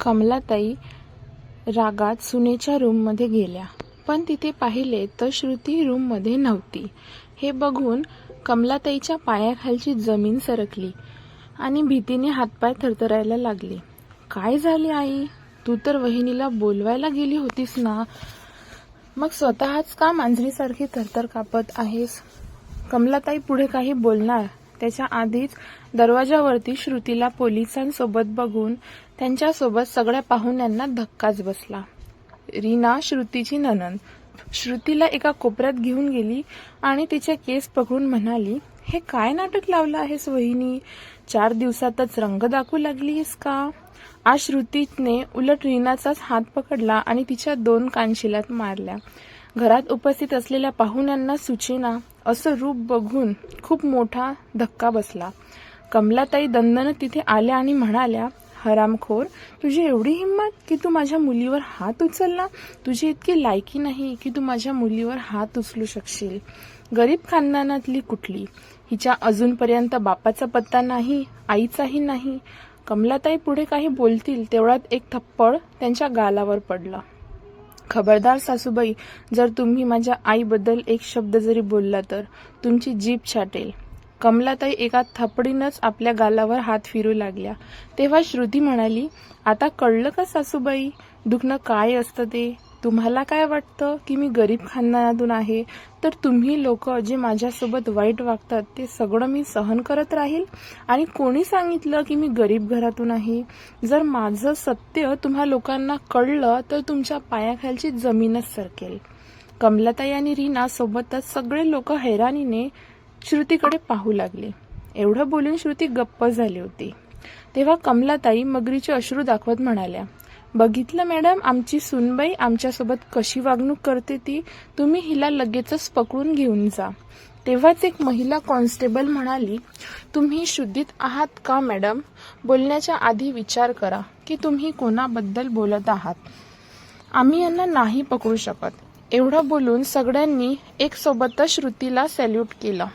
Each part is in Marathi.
कमलाताई रागात सुनेच्या रूममध्ये गेल्या. पण तिथे पाहिले तर श्रुती रूममध्ये नव्हती. हे बघून कमलाताईच्या पायाखालची जमीन सरकली आणि भीतीने हातपाय थरथरायला लागले. काय झाले आई? तू तर वहिनीला बोलवायला गेली होतीस ना? मग स्वतःच का मांजरीसारखी थरथर कापत आहेस? कमलाताई पुढे काही बोलणार? त्याच्या आधीच दरवाजावरती श्रुतीला पोलिसांसोबत बघून त्यांच्यासोबत सगळ्या पाहुण्यांना धक्काच बसला. रीना श्रुतीची ननंद श्रुतीला एका कोपऱ्यात घेऊन गेली आणि तिचे केस पकडून म्हणाली हे काय नाटक लावलं आहेस वहिनी? चार दिवसातच रंग दाखवू लागलीस का? आज श्रुतीने उलट रीनाचाच हात पकडला आणि तिच्या दोन कानशिलात मारल्या. घरात उपस्थित असलेल्या पाहुण्यांना सुचेना असं रूप बघून खूप मोठा धक्का बसला. कमलाताई दंदन तिथे आल्या आणि म्हणाल्या हरामखोर. तुझी एवढी हिंमत की तू माझ्या मुलीवर हात उचलला? तुझी इतकी लायकी नाही की तू माझ्या मुलीवर हात उचलू शकशील? गरीब खानदानातली कुठली? हिच्या अजूनपर्यंत बापाचा पत्ता नाही आईचाही नाही. कमलाताई पुढे काही बोलतील तेवढ्यात एक थप्पड त्यांच्या गालावर पडला. खबरदार सासूबाई जर तुम्ही माझ्या आईबद्दल एक शब्द जरी बोलला तर तुमची जीभ छाटेल. कमलाताई एका थपडीनंच आपल्या गालावर हात फिरू लागल्या. तेव्हा श्रुती म्हणाली आता कळलं का सासूबाई? दुखणं काय असतं ते? तुम्हाला काय वाटतं की मी गरीब खानदानातून आहे? तर तुम्ही लोक जे माझ्यासोबत वाईट वागतात ते सगळं मी सहन करत राहील? आणि कोणी सांगितलं की मी गरीब घरातून आहे? जर माझं सत्य तुम्हा लोकांना कळलं तर तुमच्या पायाखालची जमीनच सरकेल. कमलाताई आणि रीना सोबतच सगळे लोक हैराणीने श्रुतीकडे पाहू लागले. एवढं बोलून श्रुती गप्प झाली होती. तेव्हा कमलाताई मगरीचे अश्रू दाखवत म्हणाल्या बघितलं मॅडम आमची सुनबाई आमच्यासोबत कशी वागणूक करते ती? तुम्ही हिला लगेचच पकडून घेऊन जा. तेव्हाच एक महिला कॉन्स्टेबल म्हणाली तुम्ही शुद्धीत आहात का मॅडम? बोलण्याच्या आधी विचार करा की तुम्ही कोणाबद्दल बोलत आहात? आम्ही यांना नाही पकडू शकत. एवढं बोलून सगळ्यांनी एक सोबतच श्रुतीला सॅल्यूट केलं.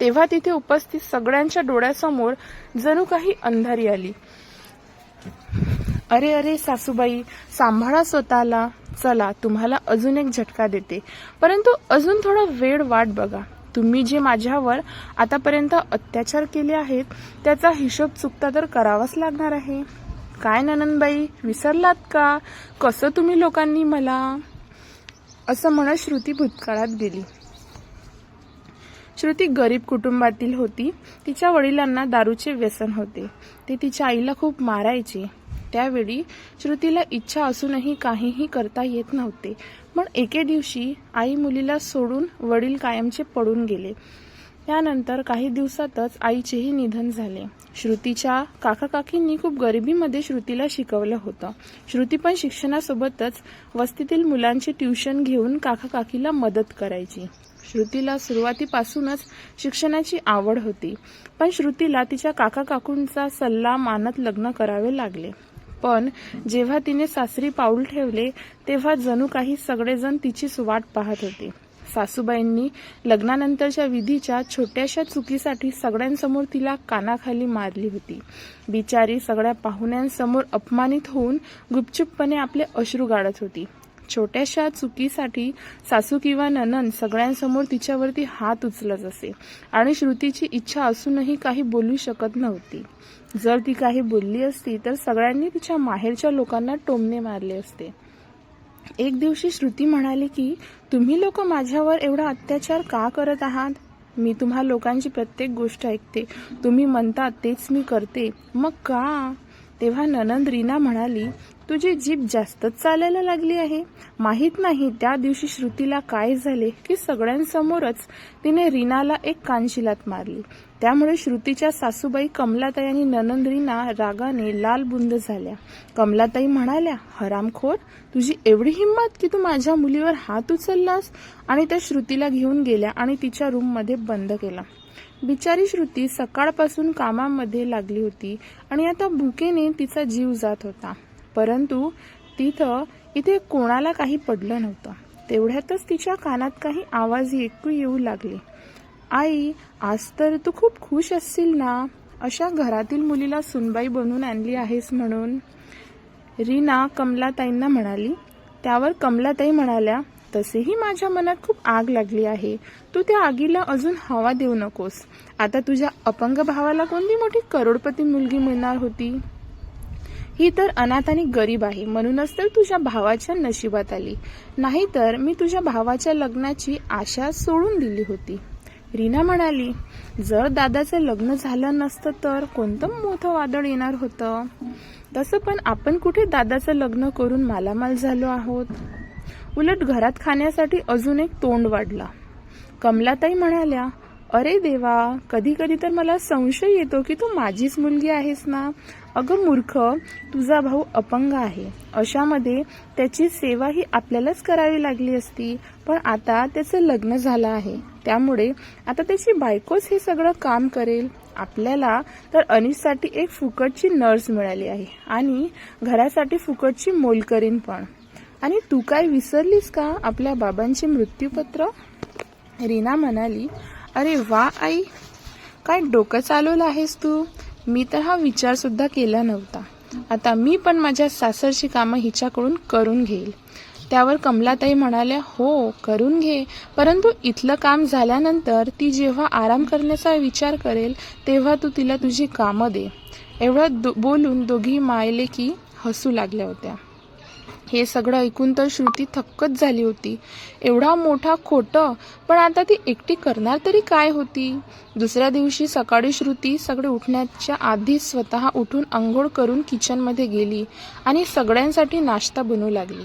तेव्हा तिथे उपस्थित सगळ्यांच्या डोळ्यासमोर जणू काही अंधारी आली. अरे अरे सासूबाई सांभाळा स्वतःला. चला तुम्हाला अजून एक झटका देते. परंतु अजून थोडा वेळ वाट बघा. तुम्ही जे माझ्यावर आतापर्यंत अत्याचार केले आहेत त्याचा हिशोब चुकता तर करावाच लागणार आहे. काय ननंदबाई विसरलात का? कसं तुम्ही लोकांनी मला? असं म्हणत श्रुती भूतकाळात गेली. श्रुती गरीब कुटुंबातील होती. तिच्या वडिलांना दारूचे व्यसन होते. ते तिच्या आईला खूप मारायचे. त्यावेळी श्रुतीला इच्छा असूनही काहीही करता येत नव्हते. पण एके दिवशी आई मुलीला सोडून वडील कायमचे पडून गेले. त्यानंतर काही दिवसातच आईचेही निधन झाले. श्रुतीच्या काका काकींनी खूप गरिबीमध्ये श्रुतीला शिकवलं होतं. श्रुती पण शिक्षणासोबतच वस्तीतील मुलांची ट्युशन घेऊन काका काकीला मदत करायची. श्रुतीला सुरुवातीपासूनच शिक्षणाची आवड होती. पण श्रुतीला तिच्या काका काकूंचा सल्ला मानत लग्न करावे लागले. पण जेव्हा तिने सासरी पाऊल ठेवले तेव्हा जणू काही सगळेजण तिचीच वाट पाहत होते. सासूबाईंनी लग्नानंतरच्या विधीच्या छोट्याशा चुकीसाठी सगळ्यांसमोर तिला कानाखाली मारली होती. बिचारी सगळ्या पाहुण्यांसमोर अपमानित होऊन गुपचूपपणे आपले अश्रू गाळत होती. छोट्याशा चुकीसाठी सासू किंवा ननन सगळ्यांसमोर तिच्यावरती हात उचलत असे. आणि श्रुतीची इच्छा असूनही काही बोलू शकत नव्हती. जर ती काही बोलली असती तर सगळ्यांनी तिच्या माहेरच्या लोकांना टोमणे मारले असते. एक दिवशी श्रुती म्हणाली की तुम्ही लोक माझ्यावर एवढा अत्याचार का करत आहात? मी तुम्हा लोकांची प्रत्येक गोष्ट ऐकते. तुम्ही म्हणतात तेच मी करते. मग का? तेव्हा ननंद रीना म्हणाली तुझी जीभ जास्तच चालायला लागली आहे. माहीत नाही त्या दिवशी श्रुतीला काय झाले की सगळ्यांसमोरच तिने रीनाला एक कानशिलात मारली. त्यामुळे श्रुतीच्या सासूबाई कमलाताई आणि ननंद रीना रागाने लालबुंद झाल्या. कमलाताई म्हणाल्या हरामखोर तुझी एवढी हिंमत की तू माझ्या मुलीवर हात उचललास? आणि त्या श्रुतीला घेऊन गेल्या आणि तिच्या रूममध्ये बंद केला. बिचारी श्रुती सकाळपासून कामामध्ये लागली होती आणि आता भुकेने तिचा जीव जात होता. परंतु तिथं इथे कोणाला काही पडलं नव्हतं. तेवढ्यातच तिच्या कानात काही आवाज ऐकू येऊ लागले. आई आज तर तू खूप खुश असशील ना? अशा घरातील मुलीला सुनबाई बनवून आणली आहेस म्हणून. रीना कमलाताईंना म्हणाली त्यावर कमलाताई म्हणाल्या तसेही माझ्या मनात खूप आग लागली आहे. तू त्या आगीला अजून हवा देऊ नकोस. आता तुझ्या अपंग भावाला कोणती मोठी करोडपती मुलगी मिळणार होती? ही तर अनाथ आणि गरीब आहे. म्हणूनच तर तुझ्या भावाच्या नशिबात आली. नाहीतर मी तुझ्या भावाच्या लग्नाची आशा सोडून दिली होती. रीना म्हणाली जर दादाचं लग्न झालं नसतं तर कोणतं मोठं वादळ येणार होतं? तसं पण आपण कुठे दादाचं लग्न करून मालामाल झालो आहोत? उलट घरात खाण्यासाठी अजून एक तोंड वाढला. कमलाताई म्हणाल्या अरे देवा कधी कधी तर मला संशय येतो की तू माझीच मुलगी आहेस ना? अगं मूर्ख तुझा भाऊ अपंग आहे. अशामध्ये त्याची सेवा ही आपल्यालाच करावी लागली असती पण आता त्याचं लग्न झालं आहे. त्यामुळे आता त्याची बायकोच हे सगळं काम करेल. आपल्याला तर अनिशसाठी एक फुकटची नर्स मिळाली आहे आणि घरासाठी फुकटची मोलकरीन पण. आणि तू काय विसरलीस का? आपल्या बाबांचे मृत्यूपत्र? रीना म्हणाली अरे वा आई. काय डोकं चालवलं आहेस तू? मी तर हा विचार सुद्धा केला नव्हता. आता मी पण माझ्या सासरची कामं हिच्याकडून करून घेईल. त्यावर कमलाताई म्हणाल्या हो करून घे. परंतु इथलं काम झाल्यानंतर ती जेव्हा आराम करण्याचा विचार करेल तेव्हा तू तिला तुझी कामं दे. एवढं दो बोलून दोघी मायले की हसू लागल्या होत्या. हे सगळं ऐकून तर श्रुती थक्कच झाली होती. एवढा मोठा खोटं पण आता ती एकटी करणार तरी काय होती? दुसऱ्या दिवशी सकाळी श्रुती सगळे उठण्याच्या आधी स्वतः उठून आंघोळ करून किचनमध्ये गेली आणि सगळ्यांसाठी नाश्ता बनवू लागली.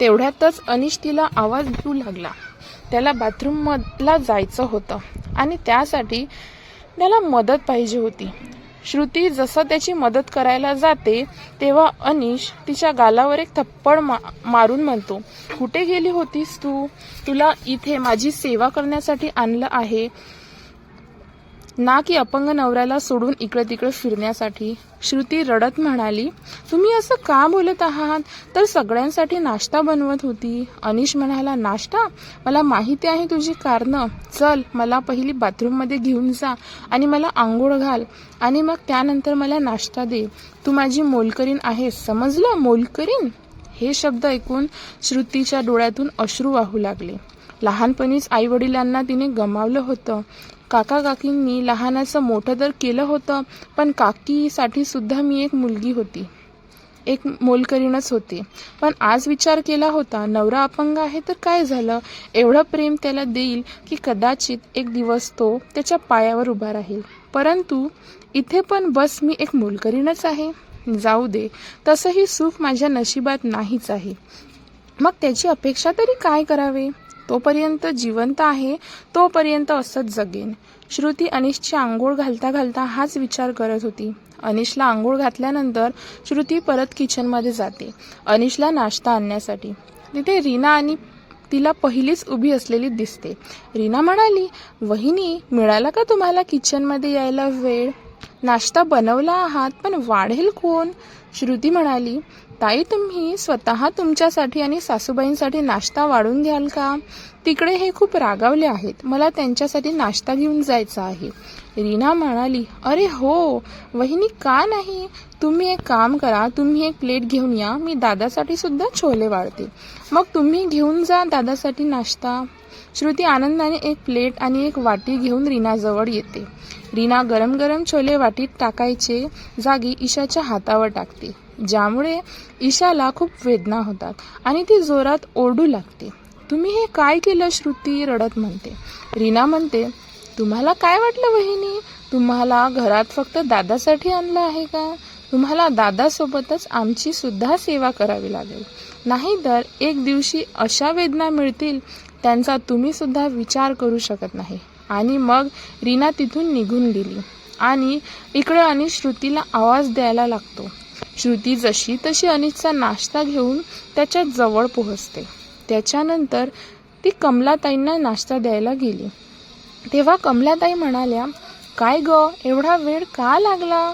तेवढ्यातच अनिश तिला आवाज देऊ लागला. त्याला बाथरूमला जायचं होतं आणि त्यासाठी त्याला मदत पाहिजे होती. श्रुती जसं त्याची मदत करायला जाते तेव्हा अनिश तिच्या गालावर एक थप्पड मा मारून म्हणतो कुठे गेली होतीस तू? तुला इथे माझी सेवा करण्यासाठी आणलं आहे. ना की अपंग नवऱ्याला सोडून इकडे तिकडे फिरण्यासाठी. श्रुती रडत म्हणाली तुम्ही असं का बोलत आहात? तर सगळ्यांसाठी नाश्ता बनवत होती. अनिश म्हणाला नाश्ता? मला माहिती आहे तुझी कारणं. चल मला पहिली बाथरूममध्ये घेऊन जा आणि मला आंघोळ घाल आणि मग त्यानंतर मला नाश्ता दे. तू माझी मोलकरीण आहेस समजलं? मोलकरीण? हे शब्द ऐकून श्रुतीच्या डोळ्यातून अश्रू वाहू लागले. लहानपणीच आई वडिलांना तिने गमावलं होतं. काका काकींनी लहानाचं मोठं तर केलं होतं पण काकीसाठी सुद्धा मी एक मुलगी होती. एक मोलकरीणच होते. पण आज विचार केला होता नवरा अपंग आहे तर काय झालं? एवढं प्रेम त्याला देईल की कदाचित एक दिवस तो त्याच्या पायावर उभा राहील. परंतु इथे पण बस मी एक मोलकरीणच आहे. जाऊ दे तसंही सुख माझ्या नशिबात नाहीच आहे. मग त्याची अपेक्षा तरी काय करावे? तोपर्यंत जिवंत आहे तोपर्यंत असंच जगेन. श्रुती अनिशची आंघोळ घालता घालता हाच विचार करत होती. अनिशला आंघोळ घातल्यानंतर श्रुती परत किचनमध्ये जाते. अनिशला नाश्ता आणण्यासाठी. तिथे रीना आणि तिला पहिलीच उभी असलेली दिसते. रीना म्हणाली वहिनी मिळाला का तुम्हाला किचनमध्ये यायला वेळ? नाश्ता बनवला आहात पण वाढेल कोण? श्रुती म्हणाली ताई तुम्ही स्वतः तुमच्यासाठी आणि सासूबाईंसाठी नाश्ता वाढून घ्याल का? तिकडे हे खूप रागावले आहेत. मला त्यांच्यासाठी नाश्ता घेऊन जायचा आहे. रीना म्हणाली अरे हो वहिनी का नाही? तुम्ही एक काम करा तुम्ही एक प्लेट घेऊन या मी दादासाठी सुद्धा छोले वाढते. मग तुम्ही घेऊन जा दादासाठी नाश्ता. श्रुती आनंदाने एक प्लेट आणि एक वाटी घेऊन रीनाजवळ येते. रीना गरम गरम छोले वाटीत टाकायचे जागी ईशाच्या हातावर टाकते. ज्यामुळे ईशाला खूप वेदना होतात आणि ती जोरात ओरडू लागते. तुम्ही हे काय केलं श्रुती? रडत म्हणते. रीना म्हणते तुम्हाला काय वाटलं वहिनी? तुम्हाला घरात फक्त दादासाठी आणलं आहे का? तुम्हाला दादासोबतच आमची सुद्धा सेवा करावी लागेल. नाहीतर एक दिवशी अशा वेदना मिळतील त्यांचा तुम्ही सुद्धा विचार करू शकत नाही. आणि मग रीना तिथून निघून गेली. आणि इकडं आणि श्रुतीला आवाज द्यायला लागतो. श्रुती जशी तशी अनितचा नाश्ता घेऊन त्याच्याजवळ पोहोचते. त्याच्यानंतर ती कमलाताईंना नाश्ता द्यायला गेली. तेव्हा कमलाताई म्हणाल्या काय ग एवढा वेळ का लागला?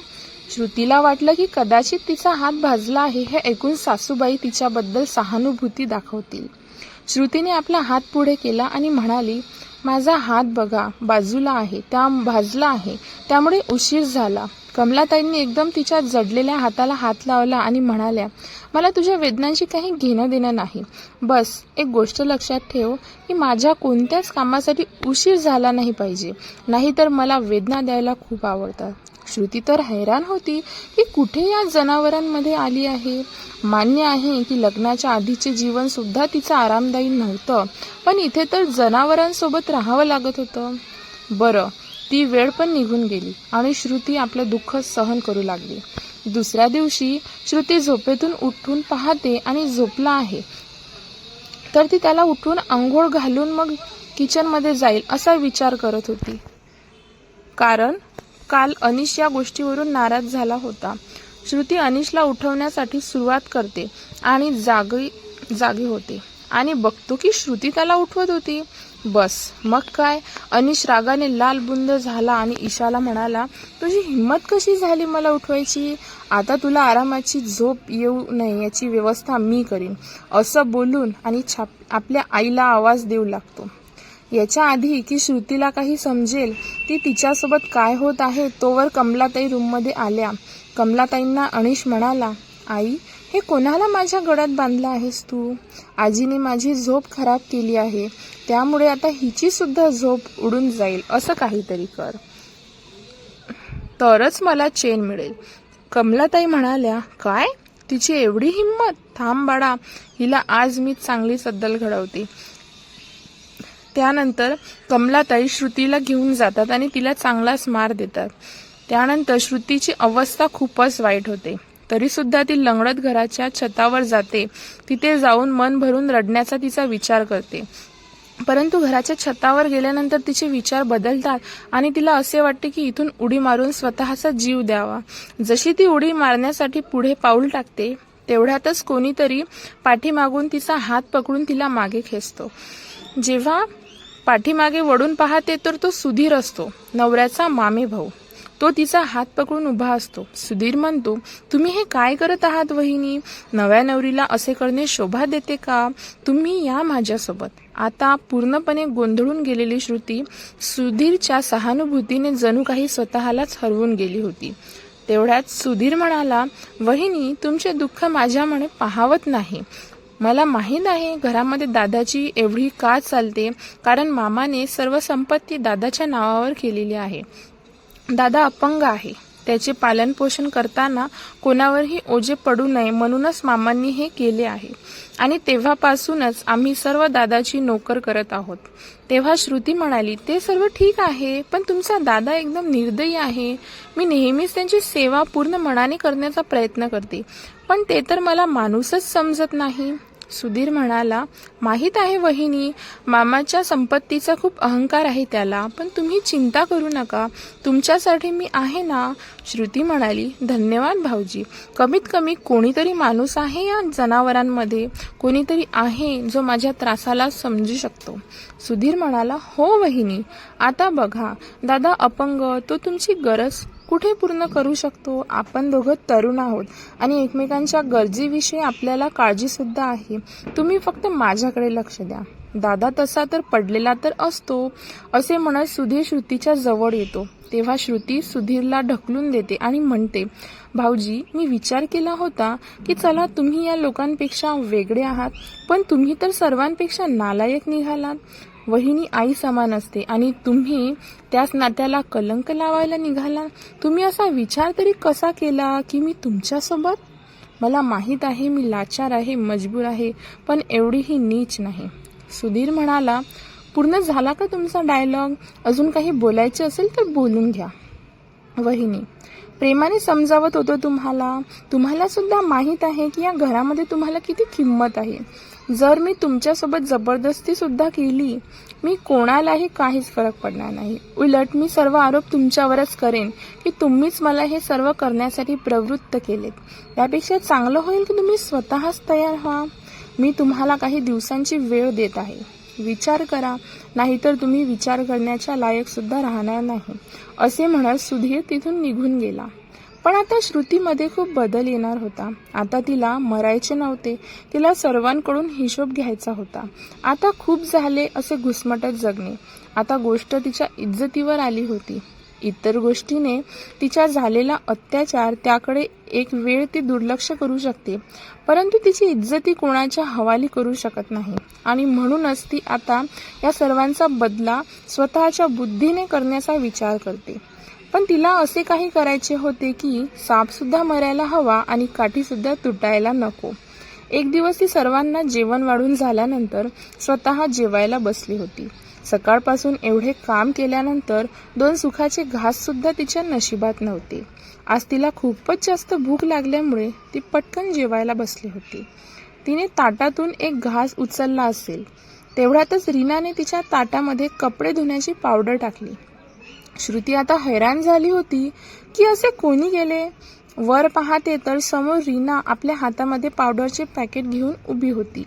श्रुतीला वाटलं की कदाचित तिचा हात भाजला आहे हे ऐकून सासूबाई तिच्याबद्दल सहानुभूती दाखवतील. श्रुतीने आपला हात पुढे केला आणि म्हणाली माझा हात बघा बाजूला आहे त्या भाजला आहे त्यामुळे उशीर झाला. कमलाताईंनी एकदम तिच्या जडलेल्या हाताला हात लावला आणि म्हणाल्या मला तुझ्या वेदनांशी काही घेणं देणं नाही. बस एक गोष्ट लक्षात ठेव की माझ्या कोणत्याच कामासाठी उशीर झाला नाही पाहिजे. नाहीतर मला वेदना द्यायला खूप आवडतात. श्रुती तर हैराण होती की कुठे या जनावरांमध्ये आली आहे? मान्य आहे की लग्नाच्या आधीचे जीवन सुद्धा तिचं आरामदायी नव्हतं पण इथे तर जनावरांसोबत राहावं लागत होतं. बरं ती वेळ पण निघून गेली आणि श्रुती आपलं दुःख सहन करू लागली. दुसऱ्या दिवशी श्रुती झोपेतून उठून पाहते आणि झोपला आहे. तर ती त्याला उठून आंघोळ घालून मग किचनमध्ये जाईल असा विचार करत होती. कारण काल अनिश या गोष्टीवरून नाराज झाला होता. श्रुती अनिशला उठवण्यासाठी सुरुवात करते आणि जागी जागी होते. आणि बघतो की श्रुती त्याला उठवत होती. बस. मग काय? अनिश रागाने लाल बुंद झाला आणि ईशाला म्हणाला तुझी हिंमत कशी झाली मला उठवायची? आता तुला आरामाची झोप येऊ नये याची व्यवस्था मी करीन. असं बोलून आणि छाप आपल्या आईला आवाज देऊ लागतो. याच्या आधी की श्रुतीला काही समजेल ती तिच्यासोबत काय होत आहे तोवर कमलाताई रूममध्ये आल्या. कमलाताईंना अनिश म्हणाला आई हे कोणाला माझ्या गळ्यात बांधलं आहेस तू? आजीने माझी झोप खराब केली आहे. त्यामुळे आता हिची सुद्धा झोप उडून जाईल असं काहीतरी कर. तरच मला चेन मिळेल. कमलाताई म्हणाल्या काय? तिची एवढी हिंमत? थांब बाळा हिला आज मी चांगली सद्दल घडवते. त्यानंतर कमलाताई श्रुतीला घेऊन जातात आणि तिला चांगलाच मार देतात. त्यानंतर श्रुतीची अवस्था खूपच वाईट होते. तरीसुद्धा ती लंगडत घराच्या छतावर जाते. तिथे जाऊन मन भरून रडण्याचा तिचा विचार करते. परंतु घराच्या छतावर गेल्यानंतर तिचे विचार बदलतात आणि तिला असे वाटते की इथून उडी मारून स्वतःचा जीव द्यावा. जशी ती उडी मारण्यासाठी पुढे पाऊल टाकते तेवढ्यातच कोणीतरी पाठीमागून तिचा हात पकडून तिला मागे खेचतो. जेव्हा पाठीमागे वळून पाहते तर तो सुधीर असतो नवऱ्याचा मामे भाऊ तो तिचा हात पकडून उभा असतो. सुधीर म्हणतो तुम्ही हे काय करत आहात वहिनी? नव्या नवरीला असे करणे शोभा देते का? तुम्ही या माझ्यासोबत. आता पूर्णपणे गोंधळून गेलेली श्रुती सुधीरच्या सहानुभूतीने जणू काही स्वतःलाच हरवून गेली होती. तेवढ्यात सुधीर म्हणाला वहिनी तुमचे दुःख माझ्यामुळे पाहावत नाही. मला माहीत आहे घरामध्ये दादाची एवढी का चालते कारण मामाने सर्व संपत्ती दादाच्या नावावर केलेली आहे. दादा अपंग आहे. त्याचे पालनपोषण करताना कोणावरही ओझे पडू नये म्हणूनच मामांनी हे केले आहे. आणि तेव्हापासूनच आम्ही सर्व दादाची नोकर करत आहोत. तेव्हा श्रुती म्हणाली ते सर्व ठीक आहे पण तुमचा दादा एकदम निर्दयी आहे. मी नेहमीच त्यांची सेवा पूर्ण मनाने करण्याचा प्रयत्न करते. पण ते तर मला माणूसच समजत नाही. सुधीर म्हणाला माहीत आहे वहिनी मामाच्या संपत्तीचा खूप अहंकार आहे त्याला पण तुम्ही चिंता करू नका तुमच्यासाठी मी आहे ना? श्रुती म्हणाली धन्यवाद भाऊजी कमीत कमी कोणीतरी माणूस आहे या जनावरांमध्ये कोणीतरी आहे जो माझ्या त्रासाला समजू शकतो. सुधीर म्हणाला हो वहिनी आता बघा दादा अपंग तो तुमची गरज कुठे पूर्ण करू शकतो? आपण दोघं तरुण आहोत आणि एकमेकांच्या गरजेविषयी आपल्याला काळजीसुद्धा आहे. तुम्ही फक्त माझ्याकडे लक्ष द्या. दादा तसा तर पडलेला तर असतो असे म्हणत सुधीर श्रुतीच्या जवळ येतो. तेव्हा श्रुती सुधीरला ढकलून देते आणि म्हणते भाऊजी मी विचार केला होता की चला तुम्ही या लोकांपेक्षा वेगळे आहात पण तुम्ही तर सर्वांपेक्षा नालायक निघालात. वहिनी आई समान असते आणि तुम्ही त्याच नात्याला कलंक लावायला निघाला. तुम्ही असा विचार तरी कसा केला की मी तुमच्यासोबत? मला माहीत आहे मी लाचार आहे मजबूर आहे पण एवढीही नीच नाही. सुधीर म्हणाला पूर्ण झाला का तुमचा डायलॉग? अजून काही बोलायचे असेल तर बोलून घ्या. वहिनी प्रेमाने समजावत होतो तुम्हाला. तुम्हाला सुद्धा माहीत आहे की या घरामध्ये तुम्हाला किती किंमत आहे. जर मी तुमच्यासोबत जबरदस्तीसुद्धा केली मी कोणालाही काहीच फरक पडणार नाही. उलट मी सर्व आरोप तुमच्यावरच करेन की तुम्हीच मला हे सर्व करण्यासाठी प्रवृत्त केलेत. त्यापेक्षा चांगलं होईल की तुम्ही स्वतःच तयार व्हा. मी तुम्हाला काही दिवसांची वेळ देत आहे. विचार करा नाहीतर तुम्ही विचार करण्याच्या लायकसुद्धा राहणार नाही. असे म्हणत सुधीर तिथून निघून गेला. पण आता श्रुतीमध्ये खूप बदल येणार होता. आता तिला मरायचे नव्हते. तिला सर्वांकडून हिशोब घ्यायचा होता. आता खूप झाले असे घुसमटत जगणे. आता गोष्ट तिच्या इज्जतीवर आली होती. इतर गोष्टीने तिच्या झालेला अत्याचार त्याकडे एक वेळ ती दुर्लक्ष करू शकते. परंतु तिची इज्जती कोणाच्या हवाली करू शकत नाही. आणि म्हणूनच ती आता या सर्वांचा बदला स्वतःच्या बुद्धीने करण्याचा विचार करते. पण तिला असे काही करायचे होते की सापसुद्धा मरायला हवा आणि काठीसुद्धा तुटायला नको. एक दिवस ती सर्वांना जेवण वाढून झाल्यानंतर स्वतः जेवायला बसली होती. सकाळपासून एवढे काम केल्यानंतर दोन सुखाचे घास सुद्धा तिच्या नशिबात नव्हते. आज तिला खूपच जास्त भूक लागल्यामुळे ती पटकन जेवायला बसली होती. तिने ताटातून एक घास उचलला असेल. तेवढ्यातच रीनाने तिच्या ताटामध्ये कपडे धुण्याची पावडर टाकली. श्रुती आता हैराण झाली होती की असे कोणी गेले? वर पाहते तर समोर रीना आपल्या हातामध्ये पावडरचे पॅकेट घेऊन उभी होती.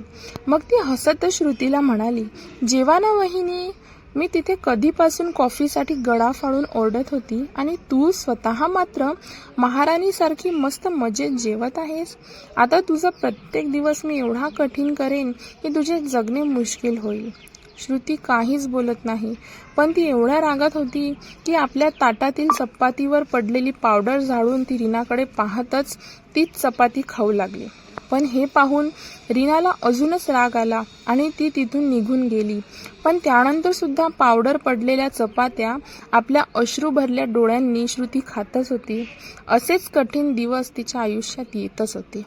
मग ती हसत श्रुतीला म्हणाली जेवा ना वहिनी मी तिथे कधीपासून कॉफीसाठी गळा फाडून ओरडत होती आणि तू स्वतः मात्र महाराणीसारखी मस्त मजेत जेवत आहेस. आता तुझा प्रत्येक दिवस मी एवढा कठीण करेन की तुझे जगणे मुश्किल होईल. श्रुती काहीच बोलत नाही. पण ती एवढ्या रागात होती की आपल्या ताटातील चपातीवर पडलेली पावडर झाडून ती रीनाकडे पाहतच तीच चपाती खाऊ लागली. पण हे पाहून रीनाला अजूनच राग आला आणि ती तिथून निघून गेली. पण त्यानंतर सुद्धा पावडर पडलेल्या चपात्या आपल्या अश्रू भरल्या डोळ्यांनी श्रुती खातच होती. असेच कठीण दिवस तिच्या आयुष्यात येतच होते.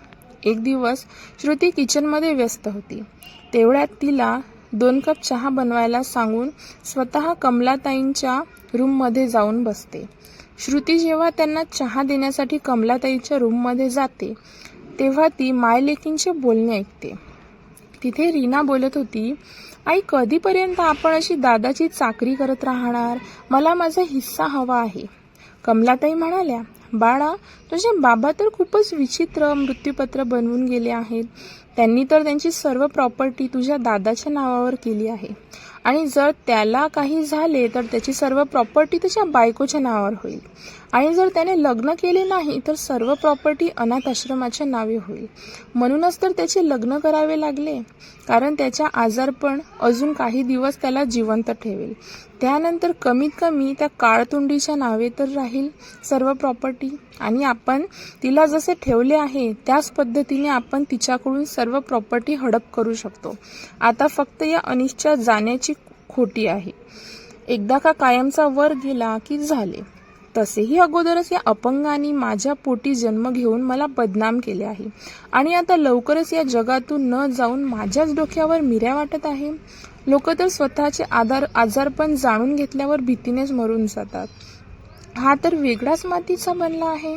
एक दिवस श्रुती किचनमध्ये व्यस्त होती. तेवढ्यात तिला दोन कप चहा बनवायला सांगून स्वतः कमलाताईंच्या रूममध्ये जाऊन बसते. श्रुती जेव्हा त्यांना चहा देण्यासाठी कमलाताईच्या रूममध्ये जाते तेव्हा ती मायलेकींचे बोलणे ऐकते. तिथे रीना बोलत होती आई कधीपर्यंत आपण अशी दादाची चाकरी करत राहणार? मला माझा हिस्सा हवा आहे. कमलाताई म्हणाल्या बाळा तुझे बाबा तर खूपच विचित्र मृत्यूपत्र बनवून गेले आहेत. त्यांनी तर त्यांची सर्व प्रॉपर्टी तुझ्या दादाच्या नावावर केली आहे. आणि जर त्याला काही झाले तर त्याची सर्व प्रॉपर्टी तुझ्या बायकोच्या नावावर होईल. आणि जर त्याने लग्न केले नाही तर सर्व प्रॉपर्टी अनाथ आश्रमाच्या नावे होईल. म्हणूनच तर त्याचे लग्न करावे लागले. कारण त्याच्या आजारपण अजून काही दिवस त्याला जिवंत ठेवेल. त्यानंतर कमीत कमी त्या काळतुंडीच्या नावे तर राहील सर्व प्रॉपर्टी आणि आपण तिला जसे ठेवले आहे त्याच पद्धतीने आपण तिच्याकडून सर्व प्रॉपर्टी हडप करू शकतो. आता फक्त या अनिशच्या जाण्याची खोटी आहे. एकदा का कायमचा वर गेला की झाले. तसेही अगोदरच या अपंगाने माझ्या पोटी जन्म घेऊन मला बदनाम केले आहे. आणि आता लवकरच या जगातून न जाऊन माझ्याच डोक्यावर मिऱ्या वाटत आहे. लोक तर स्वतःचे आधार आजारपण जाणून घेतल्यावर भीतीनेच मरून जातात. हा तर वेगळाच मातीचा बनला आहे.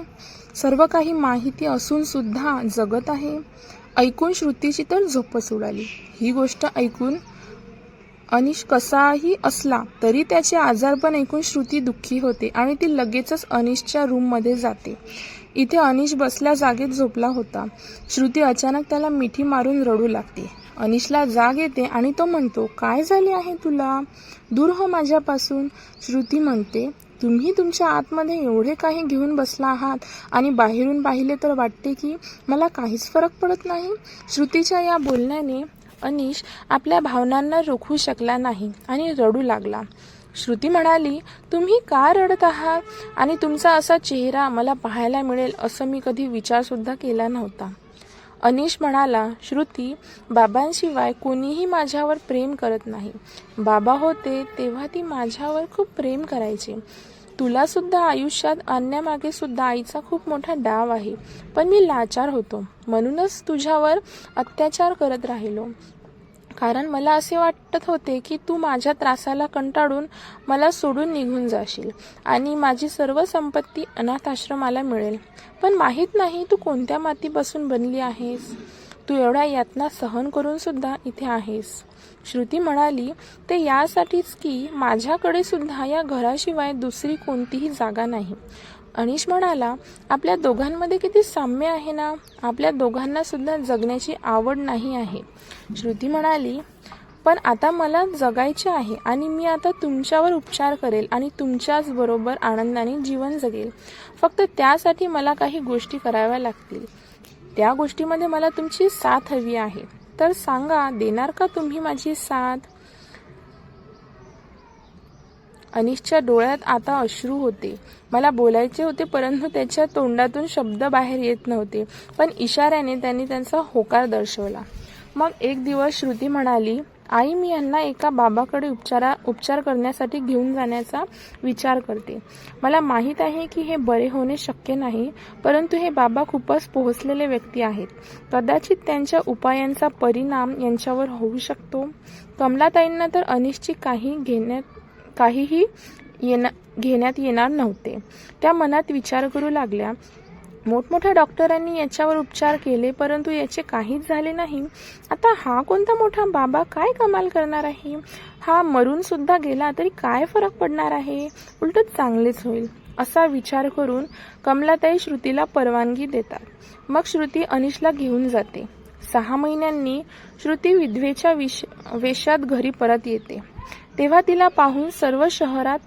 सर्व काही माहिती असून सुद्धा जगत आहे. ऐकून श्रुतीची तर झोपच उडाली. ही गोष्ट ऐकून अनिश कसाही असला तरी त्याचे आजारपण ऐकून श्रुती दुःखी होते आणि ती लगेचच अनिशच्या रूममध्ये जाते. इथे अनिश बसल्या जागेत झोपला होता. श्रुती अचानक त्याला मिठी मारून रडू लागते. अनिशला जाग येते आणि तो म्हणतो काय झाले आहे तुला? दूर हो माझ्यापासून. श्रुती म्हणते तुम्ही तुमच्या आतमध्ये एवढे काही घेऊन बसला आहात आणि बाहेरून पाहिले तर वाटते की मला काहीच फरक पडत नाही. श्रुतीच्या या बोलण्याने अनिश आपल्या भावनांना रोखू शकला नाही आणि रडू लागला. श्रुती म्हणाली तुम्ही का रडत आहात? आणि तुमचा असा चेहरा मला पाहायला मिळेल असं मी कधी विचारसुद्धा केला नव्हता. अनिश म्हणाला श्रुती बाबांशिवाय कोणीही माझ्यावर प्रेम करत नाही. बाबा होते तेव्हा ती माझ्यावर खूप प्रेम करायचे. तुला सुद्धा आयुष्यात आणण्यामागे सुद्धा आईचा खूप मोठा डाव आहे. पण मी लाचार होतो. म्हणूनच तुझ्यावर अत्याचार करत राहिलो. कारण मला असे वाटत होते की तू माझ्या त्रासाला कंटाळून मला सोडून निघून जाशील आणि माझी सर्व संपत्ती अनाथ आश्रमाला मिळेल. पण माहीत नाही तू कोणत्या मातीपासून बनली आहेस. तू एवढ्या यातना सहन करून सुद्धा इथे आहेस. श्रुती म्हणाली ते यासाठीच की माझ्याकडे सुद्धा या घराशिवाय दुसरी कोणतीही जागा नाही. अनिश म्हणाला आपल्या दोघांमध्ये किती साम्य आहे ना? आपल्या दोघांना सुद्धा जगण्याची आवड नाही आहे. श्रुती म्हणाली पण आता मला जगायचे आहे आणि मी आता तुमच्यावर उपचार करेल आणि तुमच्याच बरोबर आनंदाने जीवन जगेल. फक्त त्यासाठी मला काही गोष्टी कराव्या लागतील. त्या गोष्टीमध्ये मला तुमची साथ हवी आहे. तर सांगा देणार का तुम्ही माझी साथ? अनिशच्या डोळ्यात आता अश्रू होते. मला बोलायचे होते परंतु त्याच्या तोंडातून शब्द बाहेर येत नव्हते. पण इशाऱ्याने त्यांनी त्यांचा होकार दर्शवला. मग एक दिवस श्रुती म्हणाली आई मी यांना एका बाबाकडे उपचारा उपचार करण्यासाठी घेऊन जाण्याचा विचार करते. मला माहीत आहे की हे बरे होणे शक्य नाही परंतु हे बाबा खूपच पोहोचलेले व्यक्ती आहेत. कदाचित त्यांच्या उपायांचा परिणाम यांच्यावर होऊ शकतो. कमलाताईंना तर अनिश्चित काही घेण्यात काहीही येना घेण्यात येणार नव्हते. त्या मनात विचार करू लागल्या मोठमोठ्या डॉक्टरांनी याच्यावर उपचार केले परंतु याचे काहीच झाले नाही. आता हा कोणता मोठा बाबा काय कमाल करणार आहे? हा मरून सुद्धा गेला तरी काय फरक पडणार आहे? उलट चांगलेच होईल असा विचार करून कमलाताई श्रुतीला परवानगी देतात. मग श्रुती अनिशला घेऊन जाते. सहा महिन्यांनी श्रुती विधवेच्या विश वेशात घरी परत येते. तेव्हा तिला पाहून सर्व शहरात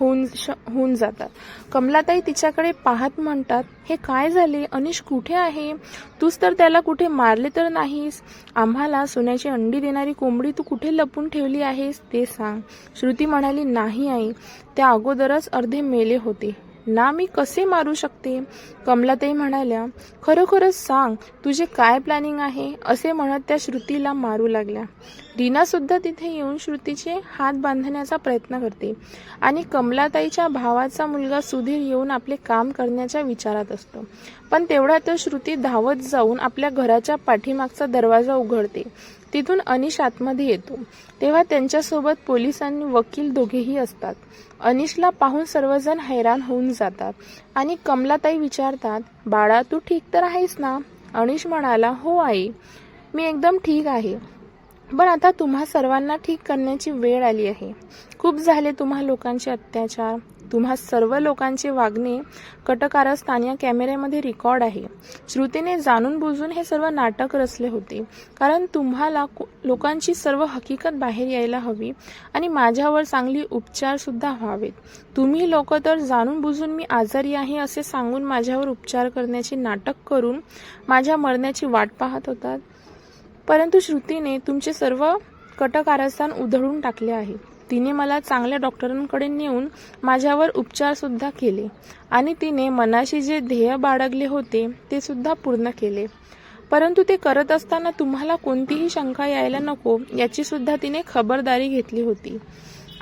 होऊन श होऊन जातात. कमलाताई तिच्याकडे पाहत म्हणतात हे काय झाले? अनिश कुठे आहे? तूच तर त्याला कुठे मारले तर नाहीस. आम्हाला सोन्याची अंडी देणारी कोंबडी तू कुठे लपून ठेवली आहेस? ते सांग. श्रुती म्हणाली नाही आई. त्या अगोदरच अर्धे मेले होते. ना मी कसे मारू शकते? कमलाताई म्हणाल्या खरोखरच सांग तुझे काय प्लॅनिंग आहे? असे म्हणत त्या श्रुतीला मारू लागल्या. रीना सुद्धा तिथे येऊन श्रुतीचे हात बांधण्याचा प्रयत्न करते आणि कमलाताईच्या भावाचा मुलगा सुधीर येऊन आपले काम करण्याच्या विचारात असतो. पण तेवढ्यातच श्रुती धावत जाऊन आपल्या घराच्या पाठीमागचा दरवाजा उघडते. तिथून अनिश आतमध्ये येतो. तेव्हा त्यांच्यासोबत पोलीस आणि वकील दोघेही असतात. अनिशला पाहून सर्वजण हैराण होऊन जातात आणि कमलाताई विचारतात बाळा तू ठीक तर आहेस ना? अनिश म्हणाला हो आई. मी एकदम ठीक आहे. पण आता तुम्हा सर्वांना ठीक करण्याची वेळ आली आहे. खूप झाले तुम्हा लोकांचे अत्याचार. तुम्हा सर्व लोकांचे वागणे कटकारस्थान या कॅमेऱ्यामध्ये रेकॉर्ड आहे. श्रुतीने जाणून बुजून हे सर्व नाटक रचले होते. कारण तुम्हाला लोकांची सर्व हकीकत बाहेर यायला हवी आणि माझ्यावर चांगली उपचारसुद्धा व्हावेत. तुम्ही लोक तर जाणून बुजून मी आजारी आहे असे सांगून माझ्यावर उपचार करण्याचे नाटक करून माझ्या मरण्याची वाट पाहत होतात. परंतु श्रुतीने तुमचे सर्व कटकारस्थान उधळून टाकले आहे. तिने मला चांगल्या डॉक्टरांकडे नेऊन माझ्यावर उपचार सुद्धा केले. आणि तिने मनाशी जे ध्येय बाळगले होते ते सुद्धा पूर्ण केले. परंतु ते करत असताना तुम्हाला कोणतीही शंका यायला नको याची सुद्धा तिने खबरदारी घेतली होती.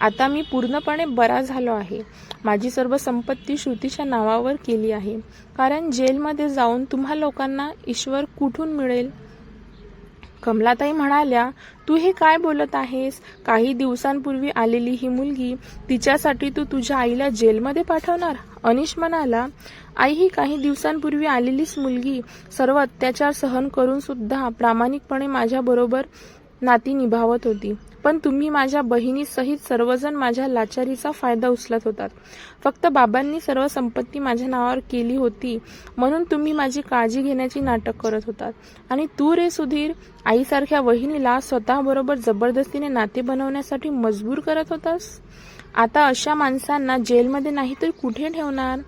आता मी पूर्णपणे बरा झालो आहे. माझी सर्व संपत्ती श्रुतीच्या नावावर केली आहे. कारण जेलमध्ये जाऊन तुम्हा लोकांना ईश्वर कुठून मिळेल? कमलाताई म्हणाल्या तू हे काय बोलत आहेस? काही दिवसांपूर्वी आलेली ही मुलगी तिच्यासाठी तू तुझ्या आईला जेलमध्ये पाठवणार? अनिश म्हणाला आई ही काही दिवसांपूर्वी आलेलीच मुलगी सर्व अत्याचार सहन करून सुद्धा प्रामाणिकपणे माझ्याबरोबर नाती निभावत होती. पण तुम्ही माझ्या बहिणीसहित सर्वजण माझ्या लाचारीचा फायदा उचलत होतात. फक्त बाबांनी सर्व संपत्ती माझ्या नावावर केली होती. म्हणून तुम्ही माझी काळजी घेण्याची नाटक करत होतात. आणि तू रे सुधीर आईसारख्या वहिनीला स्वतःबरोबर जबरदस्तीने नाते बनवण्यासाठी मजबूर करत होतास? आता अशा माणसांना जेलमध्ये नाही तर कुठे ठेवणार?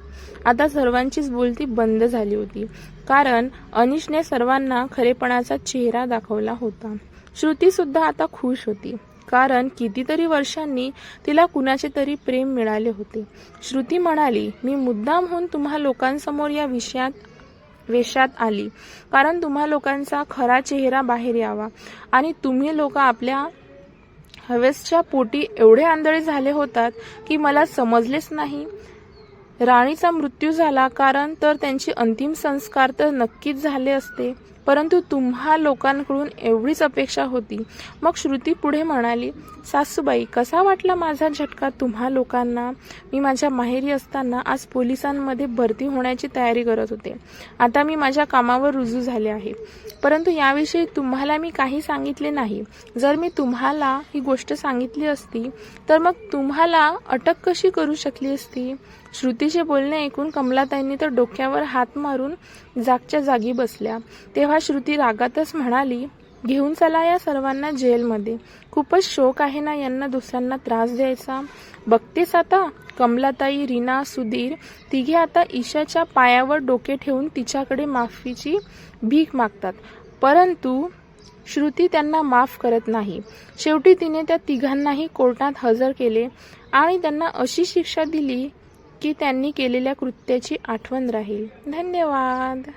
आता सर्वांचीच बोलती बंद झाली होती. कारण अनिशने सर्वांना खरेपणाचा चेहरा दाखवला होता. श्रुती सुद्धा आता खुश होती. कारण कितीतरी वर्षांनी तिला कुणाचे तरी प्रेम मिळाले होते. श्रुती म्हणाली मी मुद्दाम होऊन तुम्हा लोकांसमोर या विषयात वेशात आली. कारण तुम्हा लोकांचा खरा चेहरा बाहेर यावा. आणि तुम्ही लोक आपल्या हवेसच्या पोटी एवढे आंधळे झाले होतात की मला समजलेच नाही. राणीचा मृत्यू झाला कारण तर त्यांचे अंतिम संस्कार तर नक्कीच झाले असते. परंतु तुम्हा लोकांकडून एवढीच अपेक्षा होती. मग श्रुती पुढे म्हणाली सासूबाई कसा वाटला माझा झटका तुम्हा लोकांना? मी माझ्या माहेरी असताना आज पोलिसांमध्ये भरती होण्याची तयारी करत होते. आता मी माझ्या कामावर रुजू झाले आहे. परंतु याविषयी तुम्हाला मी काही सांगितले नाही. जर मी तुम्हाला ही गोष्ट सांगितली असती तर मग तुम्हाला अटक कशी करू शकली असती? श्रुतीचे बोलणे ऐकून कमलाताईंनी तर डोक्यावर हात मारून जागच्या जागी बसल्या. तेव्हा श्रुती रागातच म्हणाली घेऊन चला या सर्वांना जेलमध्ये. खूपच शोक आहे ना यांना दुसऱ्यांना त्रास द्यायचा? बघतेस आता? कमलाताई रीना सुधीर तिघे आता ईशाच्या पायावर डोके ठेवून तिच्याकडे माफीची भीक मागतात. परंतु श्रुती त्यांना माफ करत नाही. शेवटी तिने त्या तिघांनाही कोर्टात हजर केले आणि त्यांना अशी शिक्षा दिली की त्यांनी केलेल्या कृत्याची आठवण राहील. धन्यवाद.